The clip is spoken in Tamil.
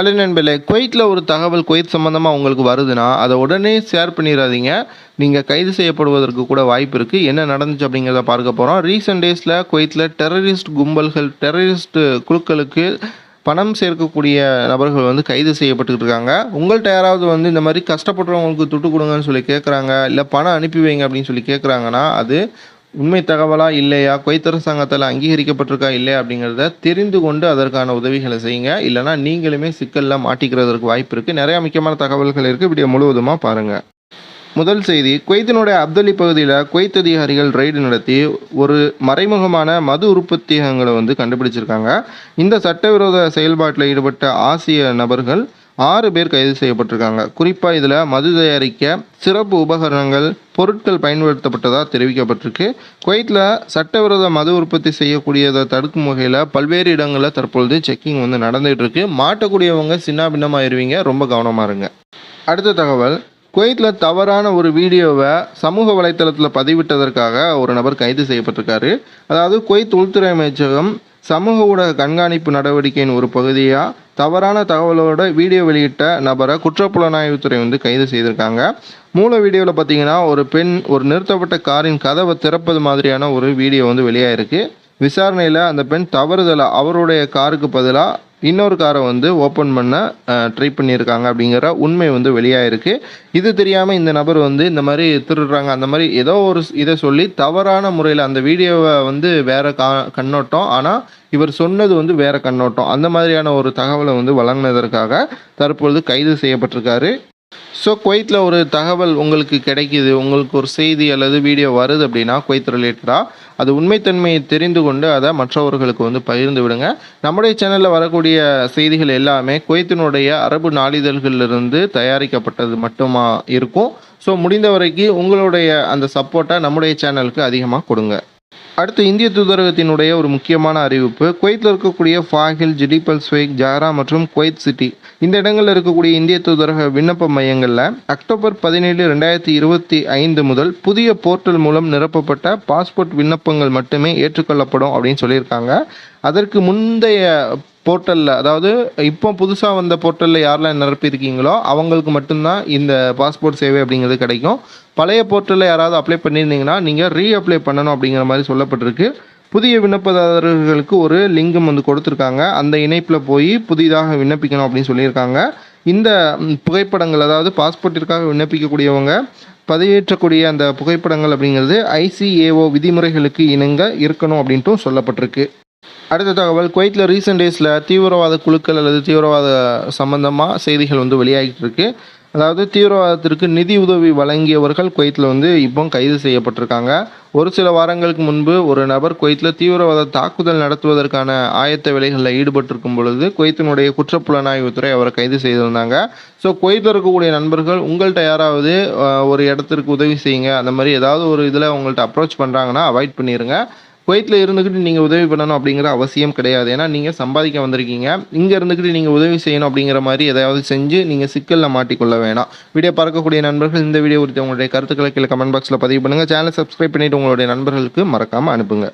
ஹலோ நண்பர்களே குவைத்தில் ஒரு தகவல் குவைத் சம்மந்தமாக உங்களுக்கு வருதுன்னா அதை உடனே ஷேர் பண்ணிடாதீங்க நீங்கள் கைது செய்யப்படுவதற்கு கூட வாய்ப்பு இருக்குது என்ன நடந்துச்சு அப்படிங்கிறத பார்க்க போகிறோம் ரீசெண்ட் டேஸில் குவைத்தில் டெரரிஸ்ட் கும்பல்கள் டெரரிஸ்ட் குழுக்களுக்கு பணம் சேர்க்கக்கூடிய நபர்கள் வந்து கைது செய்யப்பட்டுக்கிட்டு இருக்காங்க. உங்கள்கிட்ட யாராவது வந்து இந்த மாதிரி கஷ்டப்படுறவங்களுக்கு துட்டு கொடுங்கன்னு சொல்லி கேட்குறாங்க இல்லை பணம் அனுப்பி வைங்க அப்படின்னு சொல்லி கேட்குறாங்கன்னா அது உண்மை தகவலா இல்லையா? குவைத் அரசாங்கத்தால் அங்கீகரிக்கப்பட்டிருக்கா இல்லையா அப்படிங்கிறத தெரிந்து கொண்டு அதற்கான உதவிகளை செய்யுங்க. இல்லைனா நீங்களுமே சிக்கலில் மாட்டிக்கிறதுக்கு வாய்ப்பு இருக்குது நிறையா முக்கியமான தகவல்கள் இருக்குது வீடியோ முழுவதுமாக பாருங்கள் முதல் செய்தி குவைத்தினுடைய அப்தலி பகுதியில் குவைத் அதிகாரிகள் ரெய்டு நடத்தி ஒரு மறைமுகமான மது உற்பத்தியகங்களை வந்து கண்டுபிடிச்சிருக்காங்க. இந்த சட்டவிரோத செயல்பாட்டில் ஈடுபட்ட ஆசிய நபர்கள் ஆறு பேர் கைது செய்யப்பட்டிருக்காங்க. குறிப்பாக இதில் மது தயாரிக்க சிறப்பு உபகரணங்கள் பொருட்கள் பயன்படுத்தப்பட்டதாக தெரிவிக்கப்பட்டிருக்கு. குவைத்தில் சட்டவிரோத மது உற்பத்தி செய்யக்கூடியதை தடுக்கும் வகையில் பல்வேறு இடங்களில் தற்பொழுது செக்கிங் வந்து நடந்துகிட்டு இருக்கு மாட்டக்கூடியவங்க சின்ன பின்னமாயிருவீங்க. ரொம்ப கவனமாக இருங்க. அடுத்த தகவல். குவைத்தில் தவறான ஒரு வீடியோவை சமூக வலைத்தளத்தில் பதிவிட்டதற்காக ஒரு நபர் கைது செய்யப்பட்டிருக்காரு. அதாவது குவைத் உள்துறை அமைச்சகம் சமூக ஊடக கண்காணிப்பு நடவடிக்கையின் ஒரு பகுதியாக தவறான தகவலோட வீடியோ வெளியிட்ட நபரை குற்றப்புலனாய்வுத்துறை வந்து கைது செய்திருக்காங்க. மூல வீடியோவில் பார்த்தீங்கன்னா ஒரு பெண் ஒரு நிறுத்தப்பட்ட காரின் கதவை திறப்பது மாதிரியான ஒரு வீடியோ வந்து வெளியாயிருக்கு. விசாரணையில் அந்த பெண் தவறுதலாக அவருடைய காருக்கு பதிலாக இன்னொரு காரை வந்து ஓப்பன் பண்ண ட்ரை பண்ணியிருக்காங்க அப்படிங்கிற உண்மை வந்து வெளியாயிருக்கு. இது தெரியாமல் இந்த நபர் வந்து இந்த மாதிரி திருடுறாங்க. அந்த மாதிரி ஏதோ ஒரு இதை சொல்லி தவறான முறையில் அந்த வீடியோவை வந்து வேறு கா கண்ணோட்டம். ஆனால் இவர் சொன்னது வந்து வேறு கண்ணோட்டம். அந்த மாதிரியான ஒரு தகவலை வந்து வழங்கினதற்காக தற்பொழுது கைது செய்யப்பட்டிருக்காரு. ஸோ குவைத்தில் ஒரு தகவல் உங்களுக்கு கிடைக்கிது. உங்களுக்கு ஒரு செய்தி அல்லது வீடியோ வருது அப்படின்னா குவைத் ரிலேட்டடாக அது உண்மைத்தன்மையை தெரிந்து கொண்டு அதை மற்றவர்களுக்கு வந்து பகிர்ந்து விடுங்க. நம்முடைய சேனலில் வரக்கூடிய செய்திகள் எல்லாமே குவைத்தினுடைய அரபு நாளிதழ்களிலிருந்து தயாரிக்கப்பட்டது மட்டுமா இருக்கும். ஸோ முடிந்த வரைக்கும் உங்களுடைய அந்த சப்போர்ட்டை நம்முடைய சேனலுக்கு அதிகமாக கொடுங்க. அடுத்து இந்திய தூதரகத்தினுடைய ஒரு முக்கியமான அறிவிப்பு. குவைத்தில் இருக்கக்கூடிய ஃபாகில் ஜிடிபல் ஸ்வேக் ஜாரா மற்றும் குவைத் சிட்டி. இந்த இடங்களில் இருக்கக்கூடிய இந்திய தூதரக விண்ணப்ப மையங்களில் அக்டோபர் பதினேழு ரெண்டாயிரத்தி இருபத்தி ஐந்து முதல் புதிய போர்ட்டல் மூலம் நிரப்பப்பட்ட பாஸ்போர்ட் விண்ணப்பங்கள் மட்டுமே ஏற்றுக்கொள்ளப்படும் அப்படின்னு சொல்லியிருக்காங்க. அதற்கு முந்தைய போர்ட்டலில் அதாவது இப்போ புதுசாக வந்த போர்ட்டலில் யாரெல்லாம் நிரப்பியிருக்கீங்களோ அவங்களுக்கு மட்டும்தான் இந்த பாஸ்போர்ட் சேவை அப்படிங்கிறது கிடைக்கும். பழைய போர்ட்டலில் யாராவது அப்ளை பண்ணியிருந்தீங்கன்னா நீங்கள் ரீ அப்ளை பண்ணணும் அப்படிங்கிற மாதிரி சொல்லப்பட்டிருக்கு. புதிய விண்ணப்பதாரர்களுக்கு ஒரு லிங்கம் வந்து கொடுத்துருக்காங்க. அந்த இணைப்பில் போய் புதிதாக விண்ணப்பிக்கணும் அப்படின்னு சொல்லியிருக்காங்க. இந்த புகைப்படங்கள் அதாவது பாஸ்போர்ட்டிற்காக விண்ணப்பிக்கக்கூடியவங்க பதிவேற்றக்கூடிய அந்த புகைப்படங்கள் அப்படிங்கிறது ஐசிஏஓ விதிமுறைகளுக்கு இணங்க இருக்கணும் அப்படின்ட்டும் சொல்லப்பட்டிருக்கு. அடுத்த தகவல் குவைத்தில் ரீசெண்ட் டேஸில் தீவிரவாத குழுக்கள் அல்லது தீவிரவாத சம்பந்தமாக செய்திகள் வந்து வெளியாகிட்டு இருக்கு அதாவது தீவிரவாதத்திற்கு நிதி உதவி வழங்கியவர்கள் குவைத்தில் வந்து இப்போ கைது செய்யப்பட்டிருக்காங்க. ஒரு சில வாரங்களுக்கு முன்பு ஒரு நபர் குவைத்தில் தீவிரவாத தாக்குதல் நடத்துவதற்கான ஆயத்த வேலைகளில் ஈடுபட்டிருக்கும் பொழுது குவைத்தினுடைய குற்றப்புலனாய்வுத்துறை அவரை கைது செய்திருந்தாங்க. ஸோ குவைத்தில் இருக்கக்கூடிய நண்பர்கள் உங்கள்கிட்ட யாராவது ஒரு இடத்திற்கு உதவி செய்யுங்க. அந்த மாதிரி ஏதாவது ஒரு இதில் உங்கள்கிட்ட அப்ரோச் பண்ணுறாங்கன்னா அவாய்ட் பண்ணிடுங்க குவைத்தில் இருந்துக்கிட்டு நீங்கள் உதவி பண்ணணும் அப்படிங்கிற அவசியம் கிடையாது. ஏன்னா நீங்கள் சம்பாதிக்க வந்திருக்கீங்க. இங்கே இருந்துக்கிட்டு நீங்கள் உதவி செய்யணும் அப்படிங்கிற மாதிரி எதாவது செஞ்சு நீங்கள் சிக்கலில் மாட்டிக்கொள்ள வேணாம். வீடியோ பார்க்கக்கூடிய நண்பர்கள் இந்த வீடியோ குறித்து உங்களுடைய கருத்துக்களை கீழே கமெண்ட் பாக்ஸில் பதிவு பண்ணுங்கள் சேனலை சப்ஸ்கிரைப் பண்ணிவிட்டு உங்களுடைய நண்பர்களுக்கு மறக்காமல் அனுப்புங்க.